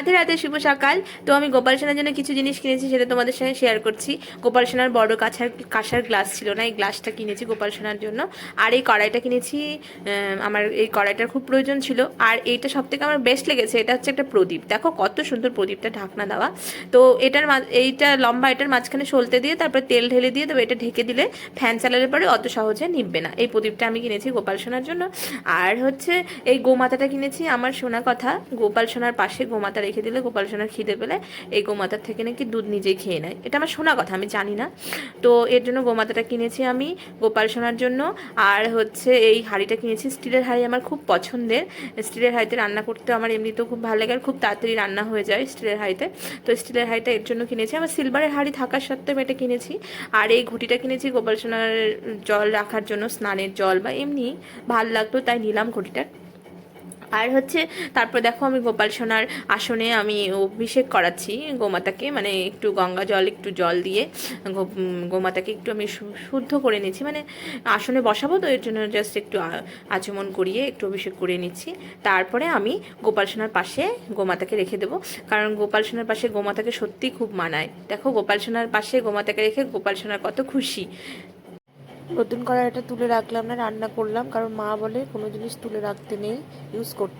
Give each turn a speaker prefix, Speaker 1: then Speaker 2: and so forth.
Speaker 1: রাধে রাধে, শুভ সকাল। তো আমি গোপাল সোনার জন্য কিছু জিনিস কিনেছি সেটা তোমাদের সঙ্গে শেয়ার করছি। গোপাল সোনার বড় কাছার, কাঁসার গ্লাস ছিল না, এই গ্লাসটা কিনেছি গোপাল সোনার জন্য। আর এই কড়াইটা কিনেছি আমার এই কড়াইটার খুব প্রয়োজন ছিল। আর এইটা সব থেকে আমার বেস্ট লেগেছে, এটা হচ্ছে একটা প্রদীপ। দেখো কত সুন্দর প্রদীপটা ঢাকনা দেওয়া। তো এটার এইটা লম্বা, এটার মাঝখানে সলতে দিয়ে তারপর তেল ঢেলে দিয়ে তবে এটা ঢেকে দিলে ফ্যান চালালে পরে অত সহজে নিববে না। এই প্রদীপটা আমি কিনেছি গোপাল সোনার জন্য। আর হচ্ছে এই গোমাতাটা কিনেছি, আমার শোনা কথা, গোপাল সোনার পাশে গোমাতা রেখে দিলে গোপাল সোনার খিদে পেলে এই গোমাতার থেকে নাকি দুধ নিজেই খেয়ে নেয়। এটা আমার শোনা কথা, আমি জানি না। তো এর জন্য গোমাতাটা কিনেছি আমি গোপাল সোনার জন্য। আর হচ্ছে এই হাঁড়িটা কিনেছি, স্টিলের হাঁড়ি আমার খুব পছন্দের। স্টিলের হাঁড়িতে রান্না করতে আমার এমনিতেও খুব ভালো লাগে আর খুব তাড়াতাড়ি রান্না হয়ে যায় স্টিলের হাঁড়িতে। তো স্টিলের হাঁড়িটা এর জন্য কিনেছি। আমার সিলভারের হাঁড়ি থাকার সত্ত্বেও এটা কিনেছি। আর এই ঘটিটা কিনেছি গোপাল সোনার জল রাখার জন্য, স্নানের জল বা এমনি ভালো লাগতো তাই নিলাম ঘটিটা আর হচ্ছে, তারপর দেখো আমি গোপাল সোনার আসনে আমি অভিষেক করাচ্ছি গোমাতাকে মানে একটু গঙ্গা জল, একটু জল দিয়ে গোমাতাকে একটু আমি শুদ্ধ করে নিচ্ছি। মানে আসনে বসাবো তো, এর জন্য জাস্ট একটু আচমন করিয়ে একটু অভিষেক করে নিচ্ছি। তারপরে আমি গোপাল সোনার পাশে গোমাতাকে রেখে দেবো। কারণ গোপাল সোনার পাশে গোমাতাকে সত্যি খুব মানায়। দেখো, গোপাল সোনার পাশে গোমাতাকে রেখে গোপাল সোনার কত খুশি। নতুন কড়াইটা তুলে রাখলাম না, রান্না করলাম, কারণ মা বলে কোনো জিনিস তুলে রাখতে নেই ইউজ করতে